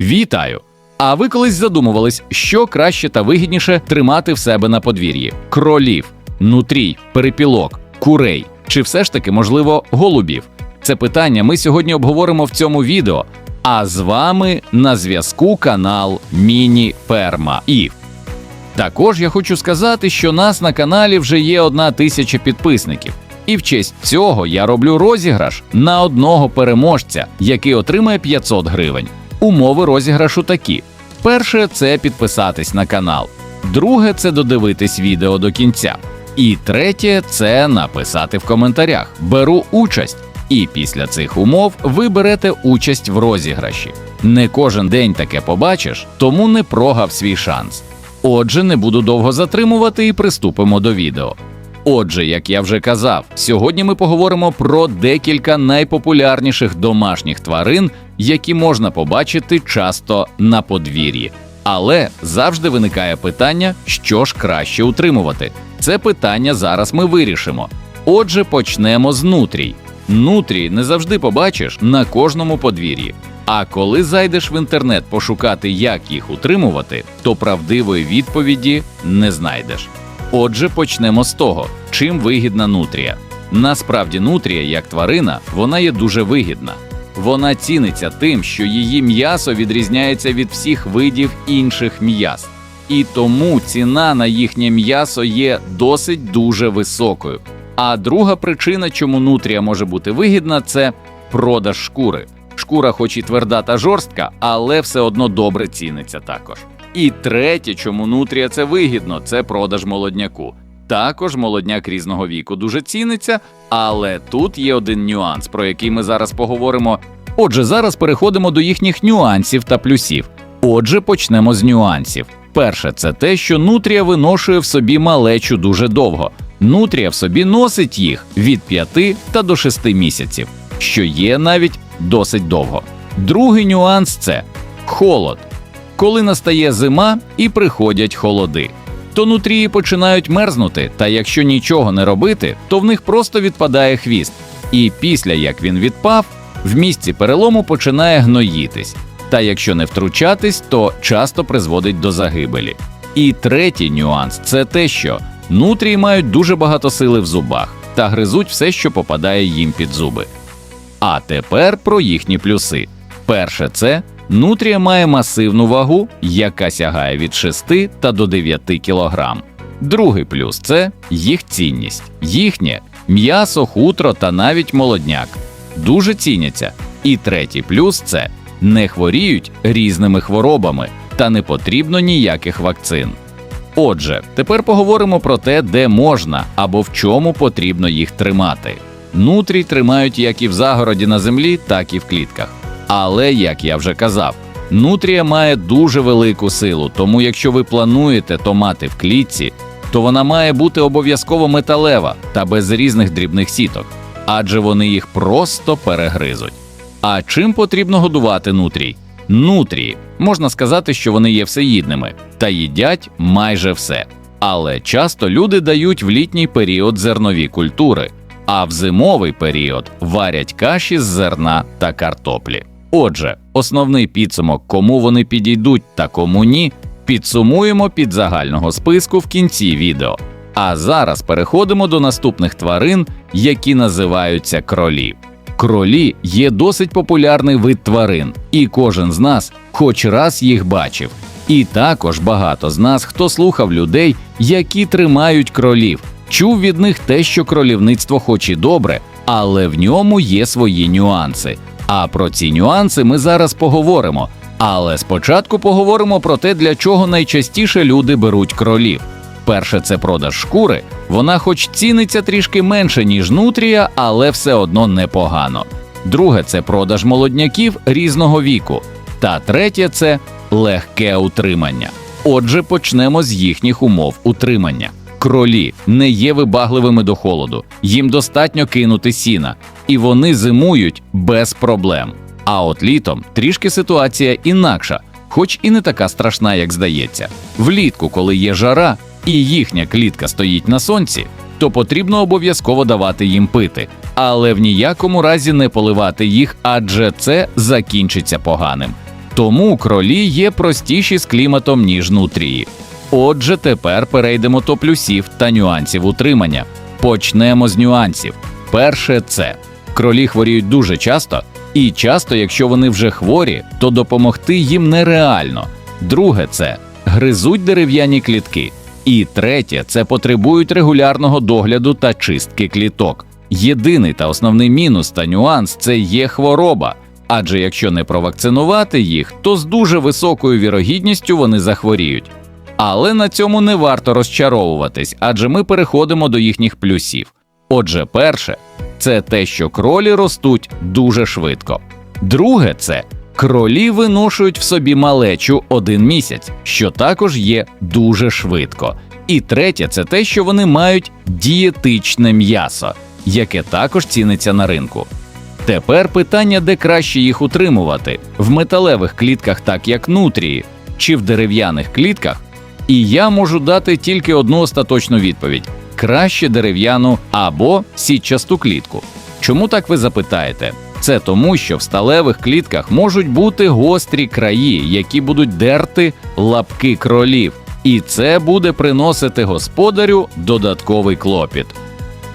Вітаю! А ви колись задумувались, що краще та вигідніше тримати в себе на подвір'ї: кролів, нутрій, перепілок, курей чи все ж таки, можливо, голубів? Це питання ми сьогодні обговоримо в цьому відео. А з вами на зв'язку канал Міні Ферма Ів. Також я хочу сказати, що нас на каналі вже є одна тисяча підписників. І в честь цього я роблю розіграш на одного переможця, який отримає 500 гривень. Умови розіграшу такі: перше це підписатись на канал, друге це додивитись відео до кінця. І третє це написати в коментарях. Беру участь. І після цих умов ви берете участь в розіграші. Не кожен день таке побачиш, тому не прогав свій шанс. Отже, не буду довго затримувати і приступимо до відео. Отже, як я вже казав, сьогодні ми поговоримо про декілька найпопулярніших домашніх тварин, які можна побачити часто на подвір'ї. Але завжди виникає питання, що ж краще утримувати. Це питання зараз ми вирішимо. Отже, почнемо з нутрій. Нутрій не завжди побачиш на кожному подвір'ї. А коли зайдеш в інтернет пошукати, як їх утримувати, то правдивої відповіді не знайдеш. Отже, почнемо з того, чим вигідна нутрія. Насправді, нутрія, як тварина, вона є дуже вигідна. Вона ціниться тим, що її м'ясо відрізняється від всіх видів інших м'яс, і тому ціна на їхнє м'ясо є досить дуже високою. А друга причина, чому нутрія може бути вигідна, це продаж шкури. Шкура, хоч і тверда та жорстка, але все одно добре ціниться також. І третє, чому нутрія це вигідно, це продаж молодняку. Також молодняк різного віку дуже ціниться, але тут є один нюанс, про який ми зараз поговоримо. Отже, зараз переходимо до їхніх нюансів та плюсів. Отже, почнемо з нюансів. Перше, це те, що нутрія виношує в собі малечу дуже довго. Нутрія в собі носить їх від 5 та до 6 місяців, що є навіть досить довго. Другий нюанс це холод. Коли настає зима і приходять холоди, то нутрії починають мерзнути, та якщо нічого не робити, то в них просто відпадає хвіст. І після як він відпав, в місці перелому починає гноїтись. Та якщо не втручатись, то часто призводить до загибелі. І третій нюанс це те, що нутрії мають дуже багато сили в зубах та гризуть все, що попадає їм під зуби. А тепер про їхні плюси. Перше, це нутрія має масивну вагу, яка сягає від 6 та до 9 кг. Другий плюс це їх цінність. Їхнє м'ясо, хутро та навіть молодняк дуже ціняться. І третій плюс це не хворіють різними хворобами та не потрібно ніяких вакцин. Отже, тепер поговоримо про те, де можна або в чому потрібно їх тримати. Нутрій тримають як і в загороді на землі, так і в клітках. Але, як я вже казав, нутрія має дуже велику силу, тому якщо ви плануєте то мати в клітці, то вона має бути обов'язково металева та без різних дрібних сіток, адже вони їх просто перегризуть. А чим потрібно годувати нутрій? Нутрії можна сказати, що вони є всеїдними та їдять майже все. Але часто люди дають в літній період зернові культури, а в зимовий період варять каші з зерна та картоплі. Отже, основний підсумок, кому вони підійдуть та кому ні, підсумуємо під загального списку в кінці відео. А зараз переходимо до наступних тварин, які називаються кролі. Кролі є досить популярний вид тварин, і кожен з нас хоч раз їх бачив. І також багато з нас, хто слухав людей, які тримають кролів, чув від них те, що кролівництво хоч і добре, але в ньому є свої нюанси. А про ці нюанси ми зараз поговоримо. Але спочатку поговоримо про те, для чого найчастіше люди беруть кролів. Перше, це продаж шкури. Вона, хоч ціниться трішки менше, ніж нутрія, але все одно непогано. Друге, це продаж молодняків різного віку. Та третє це легке утримання. Отже, почнемо з їхніх умов утримання. Кролі не є вибагливими до холоду, їм достатньо кинути сіна, і вони зимують без проблем. А от літом трішки ситуація інакша, хоч і не така страшна, як здається. Влітку, коли є жара, і їхня клітка стоїть на сонці, то потрібно обов'язково давати їм пити, але в ніякому разі не поливати їх, адже це закінчиться поганим. Тому кролі є простіші з кліматом, ніж нутрії. Отже, тепер перейдемо до плюсів та нюансів утримання. Почнемо з нюансів. Перше це кролі хворіють дуже часто, і часто, якщо вони вже хворі, то допомогти їм нереально. Друге це гризуть дерев'яні клітки. І третє це потребують регулярного догляду та чистки кліток. Єдиний та основний мінус та нюанс це є хвороба. Адже якщо не провакцинувати їх, то з дуже високою вірогідністю вони захворіють. Але на цьому не варто розчаровуватись, адже ми переходимо до їхніх плюсів. Отже, перше, це те, що кролі ростуть дуже швидко. Друге, це кролі виношують в собі малечу один місяць, що також є дуже швидко. І третє, це те, що вони мають дієтичне м'ясо, яке також ціниться на ринку. Тепер питання, де краще їх утримувати: в металевих клітках, так як нутрії, чи в дерев'яних клітках. І я можу дати тільки одну остаточну відповідь: краще дерев'яну або сітчасту клітку. Чому так ви запитаєте? Це тому, що в сталевих клітках можуть бути гострі краї, які будуть дерти лапки кролів, і це буде приносити господарю додатковий клопіт.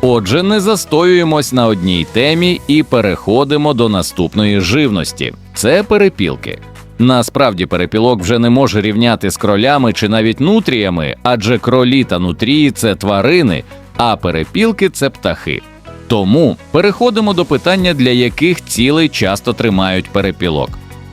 Отже, не застоюємось на одній темі і переходимо до наступної живності це перепілки. Насправді перепілок вже не може рівняти з кролями чи навіть нутріями, адже кролі та нутрії це тварини, а перепілки це птахи. Тому переходимо до питання, для яких цілей часто тримають перепілок.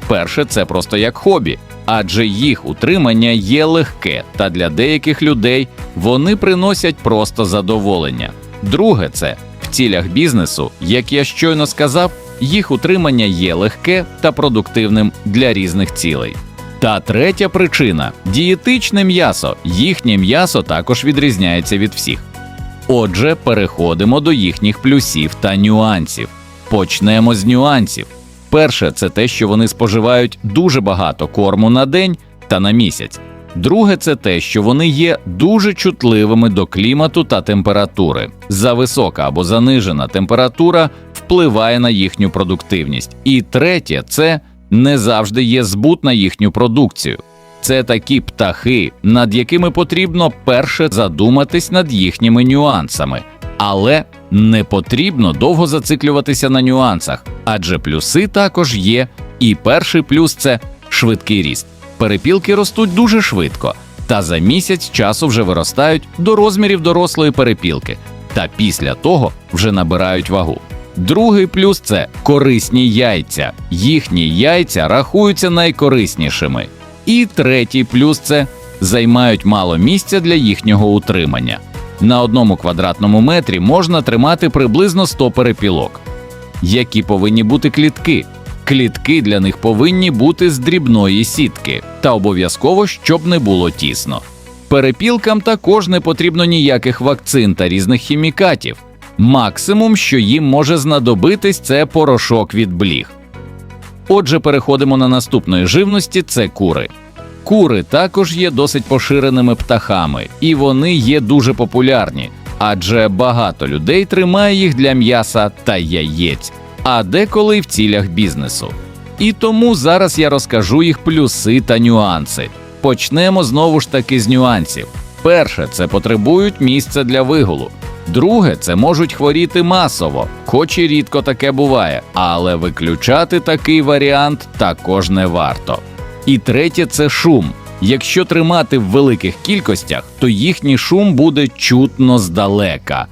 Перше, це просто як хобі, адже їх утримання є легке, та для деяких людей вони приносять просто задоволення. Друге, це в цілях бізнесу, як я щойно сказав, їх утримання є легке та продуктивним для різних цілей. Та третя причина дієтичне м'ясо. Їхнє м'ясо також відрізняється від всіх. Отже, переходимо до їхніх плюсів та нюансів. Почнемо з нюансів. Перше, це те, що вони споживають дуже багато корму на день та на місяць. Друге, це те, що вони є дуже чутливими до клімату та температури. Зависока або занижена температура впливає на їхню продуктивність. І третє, це не завжди є збут на їхню продукцію. Це такі птахи, над якими потрібно перше задуматись над їхніми нюансами, але не потрібно довго зациклюватися на нюансах, адже плюси також є. І перший плюс це швидкий ріст. Перепілки ростуть дуже швидко, та за місяць часу вже виростають до розмірів дорослої перепілки, та після того вже набирають вагу. Другий плюс це корисні яйця. Їхні яйця рахуються найкориснішими. І третій плюс це займають мало місця для їхнього утримання. На одному квадратному метрі можна тримати приблизно 100 перепілок. Які повинні бути клітки? Клітки для них повинні бути з дрібної сітки, та обов'язково, щоб не було тісно. Перепілкам також не потрібно ніяких вакцин та різних хімікатів. Максимум, що їм може знадобитись, це порошок від бліг. Отже, переходимо на наступної живності це кури. Кури також є досить поширеними птахами, і вони є дуже популярні, адже багато людей тримає їх для м'яса та яєць, а деколи в цілях бізнесу. І тому зараз я розкажу їх плюси та нюанси. Почнемо знову ж таки з нюансів. Перше, це потребують місця для вигулу. Друге, це можуть хворіти масово, хоч і рідко таке буває, але виключати такий варіант також не варто. І третє це шум. Якщо тримати в великих кількостях, то їхній шум буде чутно здалека.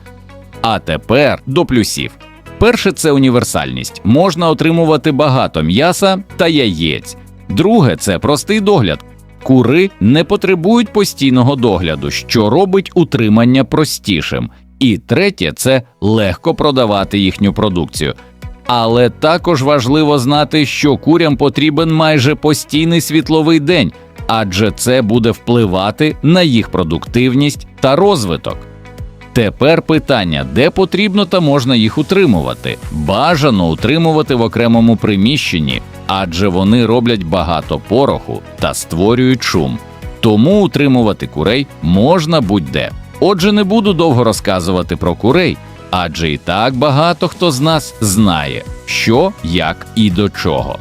А тепер до плюсів. Перше це універсальність. Можна отримувати багато м'яса та яєць. Друге це простий догляд. Кури не потребують постійного догляду, що робить утримання простішим. І третє це легко продавати їхню продукцію. Але також важливо знати, що курям потрібен майже постійний світловий день, адже це буде впливати на їх продуктивність та розвиток. Тепер питання, де потрібно та можна їх утримувати. Бажано утримувати в окремому приміщенні, адже вони роблять багато пороху та створюють шум. Тому утримувати курей можна будь-де. Отже, не буду довго розказувати про курей, адже і так багато хто з нас знає, що, як і до чого.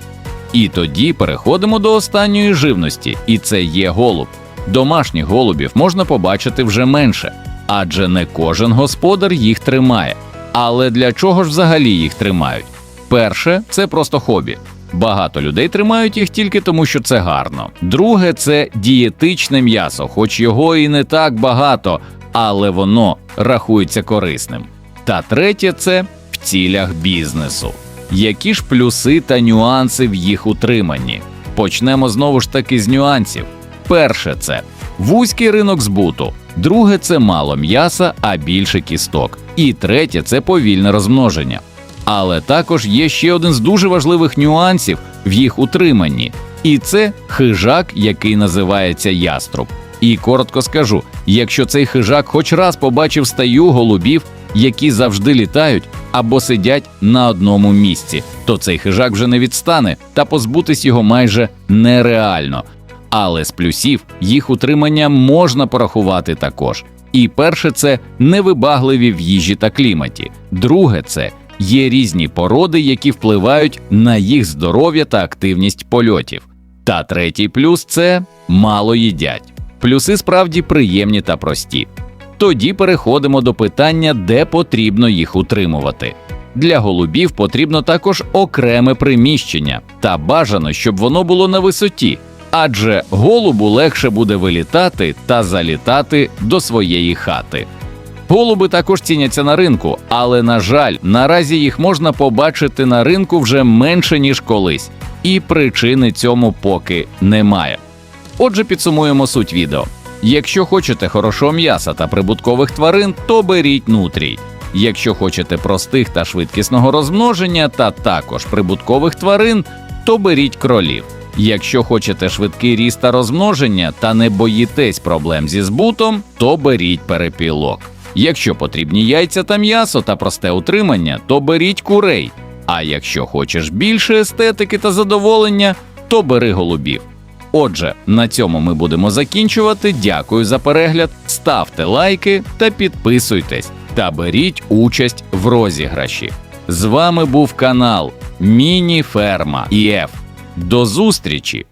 І тоді переходимо до останньої живності, і це є голуб. Домашніх голубів можна побачити вже менше, адже не кожен господар їх тримає. Але для чого ж взагалі їх тримають? Перше, це просто хобі. Багато людей тримають їх тільки тому, що це гарно. Друге, це дієтичне м'ясо, хоч його і не так багато, але воно рахується корисним. Та третє це в цілях бізнесу. Які ж плюси та нюанси в їх утриманні? Почнемо знову ж таки з нюансів. Перше це вузький ринок збуту, друге це мало м'яса, а більше кісток. І третє це повільне розмноження. Але також є ще один з дуже важливих нюансів в їх утриманні, і це хижак, який називається яструб. І коротко скажу: якщо цей хижак хоч раз побачив стаю голубів, які завжди літають або сидять на одному місці, то цей хижак вже не відстане, та позбутись його майже нереально. Але з плюсів їх утримання можна порахувати також. І перше це невибагливі в їжі та кліматі. Друге це є різні породи, які впливають на їх здоров'я та активність польотів. Та третій плюс це мало їдять. Плюси справді приємні та прості. Тоді переходимо до питання, де потрібно їх утримувати. Для голубів потрібно також окреме приміщення, та бажано, щоб воно було на висоті, адже голубу легше буде вилітати та залітати до своєї хати. Голуби також ціняться на ринку, але на жаль, наразі їх можна побачити на ринку вже менше ніж колись, і причини цьому поки немає. Отже, підсумуємо суть відео. Якщо хочете хорошого м'яса та прибуткових тварин, то беріть нутрій. Якщо хочете простих та швидкісного розмноження та також прибуткових тварин, то беріть кролів. Якщо хочете швидкий ріст та розмноження та не боїтесь проблем зі збутом, то беріть перепілок. Якщо потрібні яйця та м'ясо та просте утримання, то беріть курей. А якщо хочеш більше естетики та задоволення, то бери голубів. Отже, на цьому ми будемо закінчувати. Дякую за перегляд. Ставте лайки та підписуйтесь та беріть участь в розіграші. З вами був канал Міні Ферма ІФ. До зустрічі!